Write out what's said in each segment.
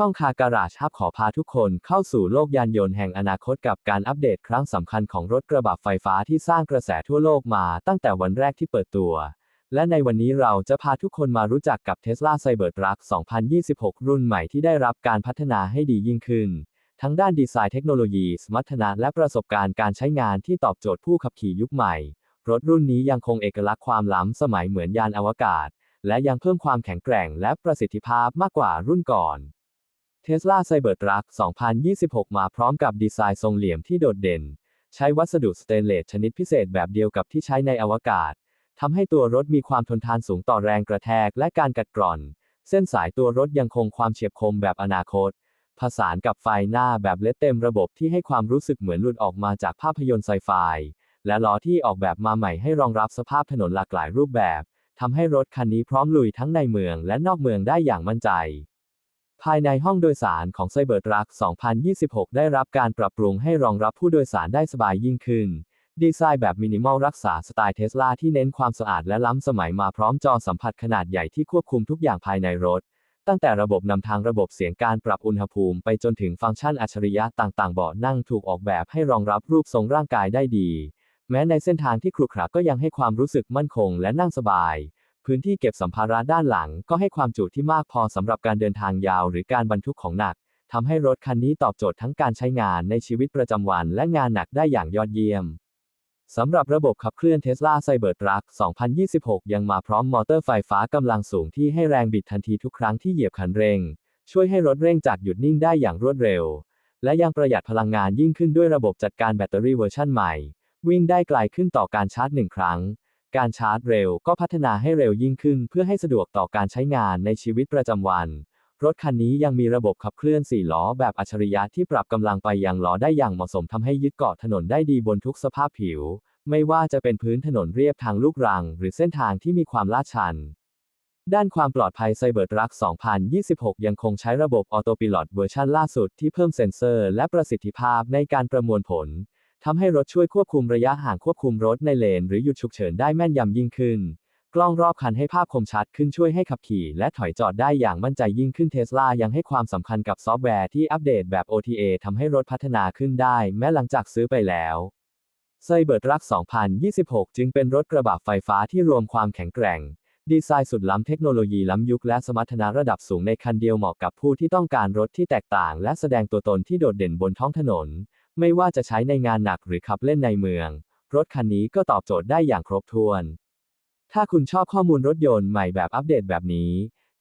ช่องคาการาชฮับขอพาทุกคนเข้าสู่โลกยานยนต์แห่งอนาคตกับการอัปเดตครั้งสำคัญของรถกระบะไฟฟ้าที่สร้างกระแสทั่วโลกมาตั้งแต่วันแรกที่เปิดตัว และในวันนี้เราจะพาทุกคนมารู้จักกับ Tesla Cybertruck 2026 รุ่นใหม่ที่ได้รับการพัฒนาให้ดียิ่งขึ้น ทั้งด้านดีไซน์เทคโนโลยี สมรรถนะและประสบการณ์การใช้งานที่ตอบโจทย์ผู้ขับขี่ยุคใหม่ รถรุ่นนี้ยังคงเอกลักษณ์ความล้ำสมัยเหมือนยานอวกาศ และยังเพิ่มความแข็งแกร่งและประสิทธิภาพมากกว่ารุ่นก่อน Tesla Cybertruck 2026 มาพร้อมกับดีไซน์ทรงเหลี่ยมที่โดดเด่น ใช้วัสดุสเตนเลสชนิดพิเศษแบบเดียวกับที่ใช้ในอวกาศ ทำให้ตัวรถมีความทนทานสูงต่อแรงกระแทกและการกัดกร่อน เส้นสายตัวรถยังคงความเฉียบคมแบบอนาคต ผสานกับไฟหน้าแบบเลดเต็มระบบที่ให้ความรู้สึกเหมือนหลุดออกมาจากภาพยนตร์ไซไฟ และล้อที่ออกแบบมาใหม่ให้รองรับสภาพถนนหลากหลายรูปแบบทำให้รถคันนี้พร้อมลุยทั้งในเมืองและนอกเมืองได้อย่างมั่นใจ ภายในห้องโดยสารของ Cybertruck 2026 ได้รับการปรับปรุงให้รองรับผู้โดยสารได้สบายยิ่งขึ้น ดีไซน์แบบมินิมอลรักษาสไตล์เทสลาที่เน้นความสะอาดและล้ำสมัยมาพร้อมจอสัมผัสขนาดใหญ่ที่ควบคุมทุกอย่างภายในรถ ตั้งแต่ระบบนำทางระบบเสียงการปรับอุณหภูมิไปจนถึงฟังก์ชันอัจฉริยะต่างๆเบาะนั่งถูกออกแบบให้รองรับรูปทรงร่างกายได้ดี แม้ในเส้นทางที่ขรุขระก็ยังให้ความรู้สึกมั่นคงและนั่งสบาย พื้นที่เก็บสัมภาระด้านหลัง ก็ให้ความจุที่มากพอสำหรับการเดินทางยาวหรือการบรรทุกของหนักทำให้รถคันนี้ตอบโจทย์ทั้งการใช้งานในชีวิตประจำวันและงานหนักได้อย่างยอดเยี่ยมสำหรับระบบขับเคลื่อน Tesla Cybertruck 2026 ยังมาพร้อมมอเตอร์ไฟฟ้ากำลังสูงที่ให้แรงบิดทันทีทุกครั้งที่เหยียบคันเร่ง ช่วยให้รถเร่งจากหยุดนิ่งได้อย่างรวดเร็ว และยังประหยัดพลังงานยิ่งขึ้นด้วยระบบจัดการแบตเตอรี่เวอร์ชันใหม่ วิ่งได้ไกลขึ้นต่อการชาร์จหนึ่งครั้ง การชาร์จเร็วก็พัฒนาให้เร็วยิ่งขึ้น เพื่อให้สะดวกต่อการใช้งานในชีวิตประจำวัน รถคันนี้ยังมีระบบขับเคลื่อน 4 ล้อแบบอัจฉริยะที่ปรับกำลังไปยังล้อได้อย่างเหมาะสมทำให้ยึดเกาะถนนได้ดีบนทุกสภาพผิว ไม่ว่าจะเป็นพื้นถนนเรียบทางลูกรัง หรือเส้นทางที่มีความลาดชัน ด้านความปลอดภัย Cybertruck 2026 ยังคงใช้ระบบ Autopilot เวอร์ชันล่าสุดที่เพิ่มเซ็นเซอร์ และประสิทธิภาพในการประมวลผล ทำให้รถช่วยควบคุมระยะห่างควบคุมรถในเลน หรือหยุดฉุกเฉินได้แม่นยำยิ่งขึ้น กล้องรอบคันให้ภาพคมชัดขึ้นช่วยให้ขับขี่ และถอยจอดได้อย่างมั่นใจยิ่งขึ้นเทสลายังให้ความสำคัญกับซอฟต์แวร์ที่อัปเดตแบบ OTA ทำให้รถพัฒนาขึ้นได้ แม้หลังจากซื้อไปแล้ว Cybertruck 2026 จึงเป็นรถกระบะไฟฟ้าที่รวมความแข็งแกร่ง ดีไซน์สุดล้ำเทคโนโลยีล้ำยุคและสมรรถนะระดับสูงในคันเดียวเหมาะกับผู้ที่ต้องการรถที่แตกต่าง และแสดงตัวตนที่โดดเด่นบนท้องถนน ไม่ว่าจะใช้ในงานหนักหรือขับเล่นในเมือง รถคันนี้ก็ตอบโจทย์ได้อย่างครบถ้วน ถ้าคุณชอบข้อมูลรถยนต์ใหม่แบบอัปเดตแบบนี้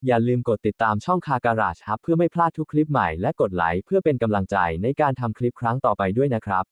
อย่าลืมกดติดตามช่องคาการาชฮับเพื่อไม่พลาดทุกคลิปใหม่และกดไลค์เพื่อเป็นกำลังใจในการทำคลิปครั้งต่อไปด้วยนะครับ